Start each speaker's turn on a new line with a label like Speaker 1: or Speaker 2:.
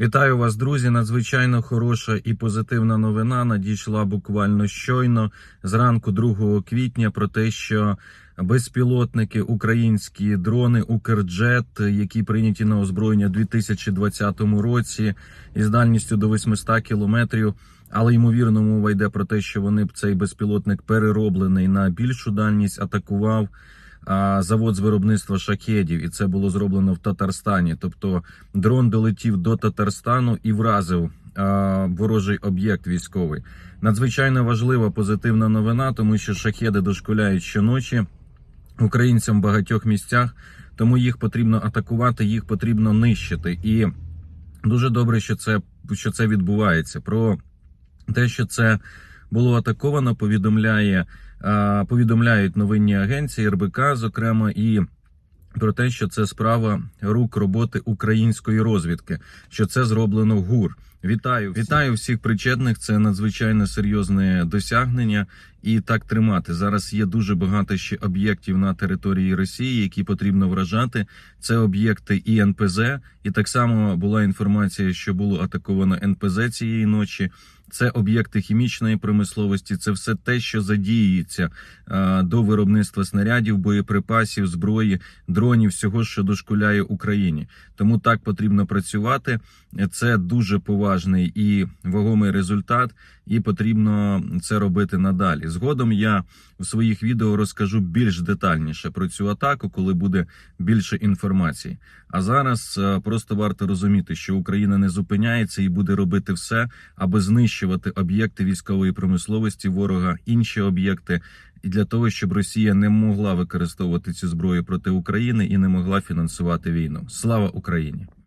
Speaker 1: Вітаю вас, друзі! Надзвичайно хороша і позитивна новина надійшла буквально щойно зранку 2 квітня про те, що безпілотники, українські дрони Укрджет, які прийняті на озброєння у 2020 році із дальністю до 800 кілометрів. Але ймовірно, мова йде про те, що вони б цей безпілотник перероблений на більшу дальність атакував завод з виробництва шахедів, і це було зроблено в Татарстані. Тобто дрон долетів до Татарстану і вразив ворожий об'єкт військовий. Надзвичайно важлива позитивна новина, тому що шахеди дошкуляють щоночі українцям в багатьох місцях, тому їх потрібно атакувати, їх потрібно нищити. І дуже добре, що це, що це відбувається. Про те, що це було атаковано, повідомляє повідомляють новинні агенції РБК, зокрема, і про те, що це справа рук роботи української розвідки, що це зроблено ГУР. Вітаю, вітаю всіх причетних. Це надзвичайно серйозне досягнення, і так тримати. Зараз є дуже багато ще об'єктів на території Росії, які потрібно вражати. Це об'єкти і НПЗ, і так само була інформація, що було атаковано НПЗ цієї ночі. Це об'єкти хімічної промисловості, це все те, що задіюється а, до виробництва снарядів, боєприпасів, зброї, дронів, всього, що дошкуляє Україні. Тому так потрібно працювати. Це дуже поважний і вагомий результат, і потрібно це робити надалі. Згодом я в своїх відео розкажу більш детальніше про цю атаку, коли буде більше інформації. А зараз е, просто варто розуміти, що Україна не зупиняється і буде робити все, аби знищувати об'єкти військової промисловості ворога, інші об'єкти, і для того, щоб Росія не могла використовувати цю зброю проти України і не могла фінансувати війну. Слава Україні!